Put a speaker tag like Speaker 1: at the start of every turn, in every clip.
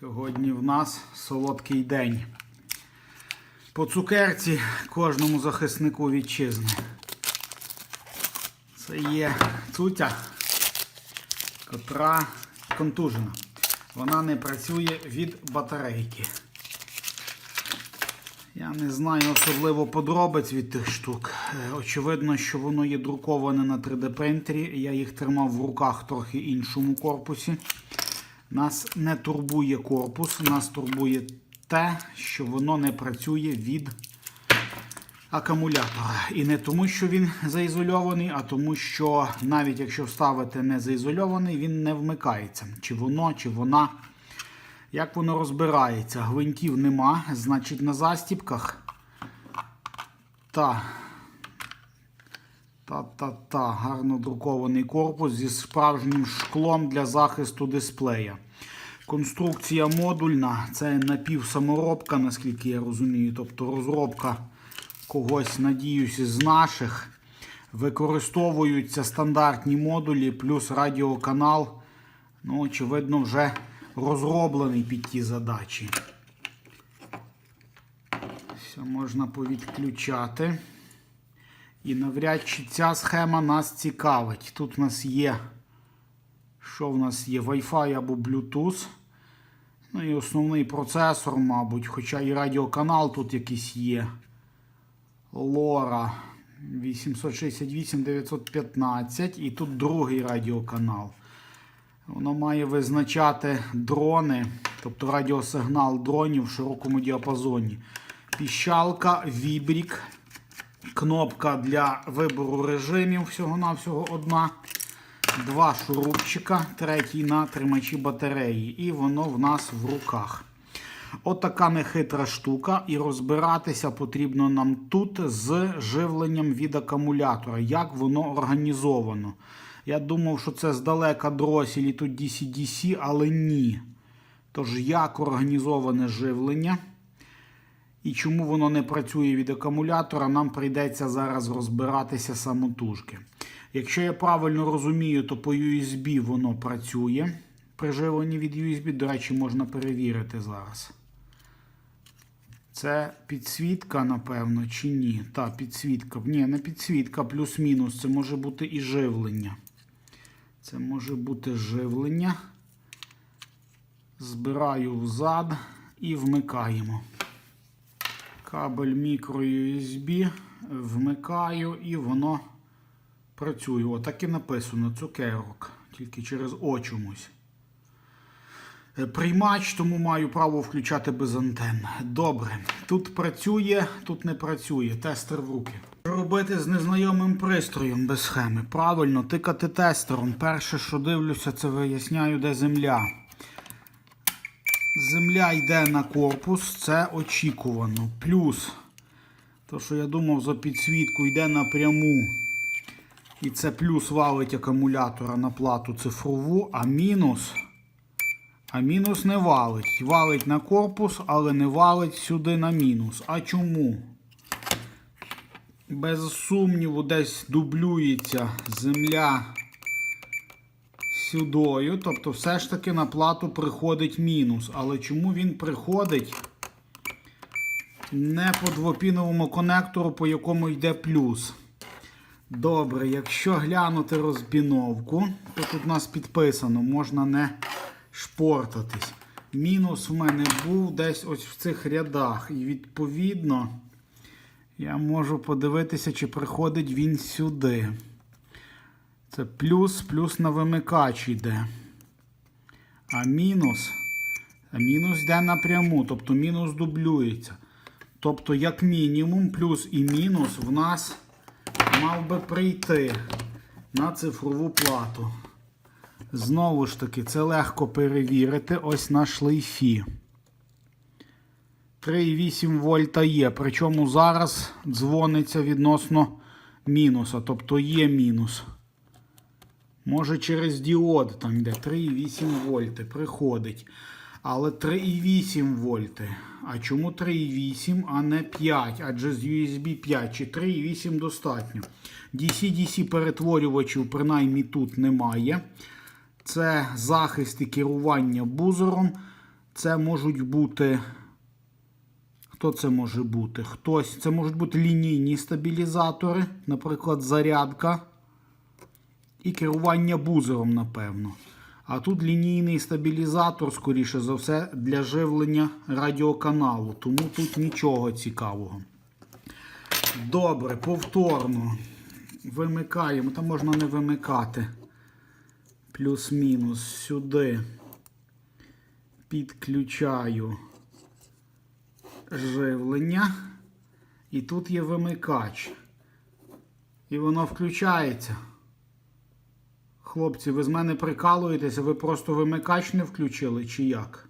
Speaker 1: Сьогодні в нас солодкий день. По цукерці кожному захиснику вітчизни. Це є цутя, котра контужена. Вона не працює від батарейки. Я не знаю особливо подробиць від тих штук. Е, Очевидно, що воно є друковане на 3D принтері. Я їх тримав в руках трохи іншому корпусі. Нас не турбує корпус, нас турбує те, що воно не працює від акумулятора. І не тому, що він заізольований, а тому, що навіть якщо вставити не заізольований, він не вмикається. Чи воно, чи вона. Як воно розбирається? Гвинтів нема, значить на застіпках. Та. Та-та-та, гарно друкований корпус зі справжнім шклом для захисту дисплея. Конструкція модульна, це напівсаморобка, наскільки я розумію. Тобто розробка когось, надіюсь, з наших. Використовуються стандартні модулі, плюс радіоканал. Ну, очевидно, вже розроблений під ті задачі. Все можна повідключати. І навряд чи ця схема нас цікавить. Тут у нас є, що в нас є? Wi-Fi або Bluetooth. Ну і основний процесор, мабуть, хоча і радіоканал тут якийсь є. LoRa 868-915. І тут другий радіоканал. Воно має визначати дрони, тобто радіосигнал дронів в широкому діапазоні. Піщалка, вібрік. Кнопка для вибору режимів всього-навсього одна. Два шурупчика, третій на тримачі батареї. І воно в нас в руках. Отака нехитра штука. І розбиратися потрібно нам тут з живленням від акумулятора. Як воно організовано. Я думав, що це здалека дросіль і тут DC-DC, але ні. Тож, як організоване живлення? І чому воно не працює від акумулятора, нам прийдеться зараз розбиратися самотужки. Якщо я правильно розумію, то по USB воно працює. При живленні від USB, до речі, можна перевірити зараз. Це підсвітка, напевно, чи ні? Так, підсвітка. Ні, не підсвітка, плюс-мінус. Це може бути і живлення. Це може бути живлення. Збираю взад і вмикаємо. Кабель мікро USB вмикаю і воно працює. Отак і написано цукерок, тільки через О чомусь. Е, Приймач, тому маю право включати без антенн. Добре. Тут працює, тут не працює. Тестер в руки. Робити з незнайомим пристроєм без схеми? Правильно, тикати тестером. Перше, що дивлюся, це виясняю, де земля. Земля йде на корпус, це очікувано. Плюс, то, що я думав за підсвітку, йде напряму. І це плюс валить акумулятора на плату цифрову, а мінус. А мінус не валить. Валить на корпус, але не валить сюди на мінус. А чому? Без сумніву, десь дублюється земля сюдою. Тобто, все ж таки на плату приходить мінус. Але чому він приходить не по двопіновому конектору, по якому йде плюс? Добре, якщо глянути розбіновку, то тут у нас підписано, можна не шпортатись. Мінус в мене був десь ось в цих рядах. І відповідно я можу подивитися, чи приходить він сюди. Це плюс, плюс на вимикач йде. А мінус. А мінус йде напряму, тобто мінус дублюється. Тобто, як мінімум, плюс і мінус в нас мав би прийти на цифрову плату. Знову ж таки, це легко перевірити ось на шлейфі. 3,8 вольта є. Причому зараз дзвониться відносно мінуса. Тобто є мінус. Може через діод там йде 3,8 вольти. Приходить. Але 3,8 вольти. А чому 3,8, а не 5? Адже з USB 5 чи 3,8 достатньо. DC-DC перетворювачів, принаймні тут немає. Це захист і керування бузером. Це можуть бути. Хто це може бути? Хтось. Це можуть бути лінійні стабілізатори, наприклад, зарядка і керування бузером, напевно. А тут лінійний стабілізатор, скоріше за все, для живлення радіоканалу. Тому тут нічого цікавого. Добре, повторно. Вимикаємо. Там можна не вимикати. Плюс-мінус сюди. Підключаю живлення. І тут є вимикач. І воно включається. Хлопці, ви з мене прикалуєтеся, ви просто вимикач не включили, чи як?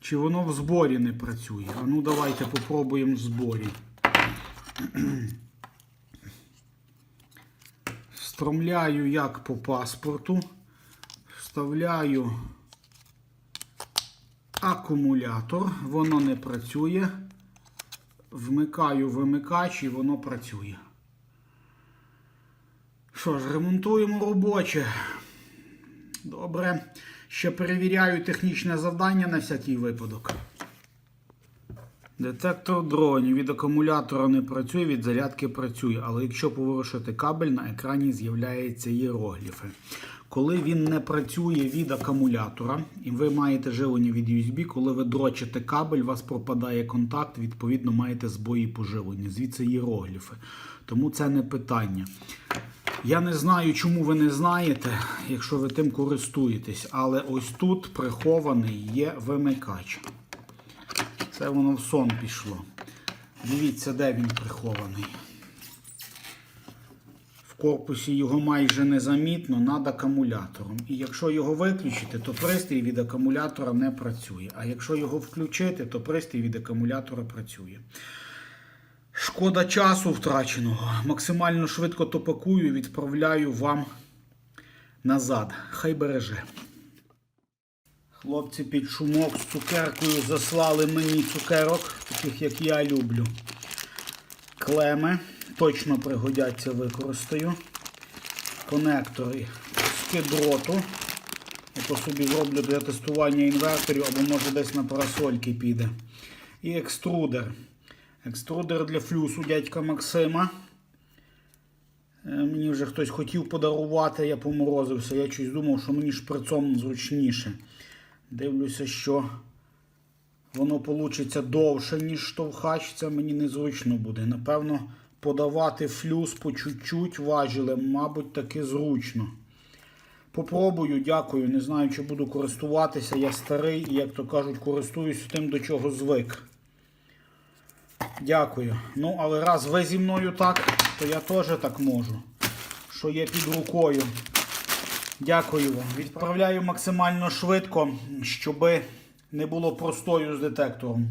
Speaker 1: Чи воно в зборі не працює? А ну давайте попробуємо в зборі. Встромляю як по паспорту. Вставляю акумулятор, воно не працює. Вмикаю вимикач і воно працює. Що ж, ремонтуємо робоче. Добре. Ще перевіряю технічне завдання на всякий випадок. Детектор дронів від акумулятора не працює, від зарядки працює, але якщо поворушити кабель, на екрані з'являються іерогліфи. Коли він не працює від акумулятора, і ви маєте живлення від USB, коли ви дрочите кабель, у вас пропадає контакт, відповідно, маєте збої по живленню. Звідси іерогліфи. Тому це не питання. Я не знаю, чому ви не знаєте, якщо ви тим користуєтесь, але ось тут прихований є вимикач. Це воно в сон пішло. Дивіться, де він прихований. В корпусі його майже незамітно над акумулятором. І якщо його виключити, то пристрій від акумулятора не працює. А якщо його включити, то пристрій від акумулятора працює. Шкода часу втраченого. Максимально швидко то пакую і відправляю вам назад. Хай береже. Хлопці під шумок з цукеркою заслали мені цукерок, таких як я люблю. Клеми. Точно пригодяться використаю. Конектори з кедроту. По собі зроблю для тестування інверторів або може десь на парасольки піде. І екструдер. Екструдер для флюсу дядька Максима. Е, Мені вже хтось хотів подарувати, я поморозився. Я щось думав, що мені шприцом зручніше. Дивлюся, що воно вийде довше, ніж штовхач. Це мені незручно буде. Напевно, подавати флюс по чуть-чуть важелем, мабуть, таки зручно. Попробую, дякую. Не знаю, чи буду користуватися. Я старий і, як то кажуть, користуюся тим, до чого звик. Дякую. Ну, але раз ви зі мною так, то я теж так можу. Що є під рукою. Дякую вам. Відправляю максимально швидко, щоб не було простою з детектором.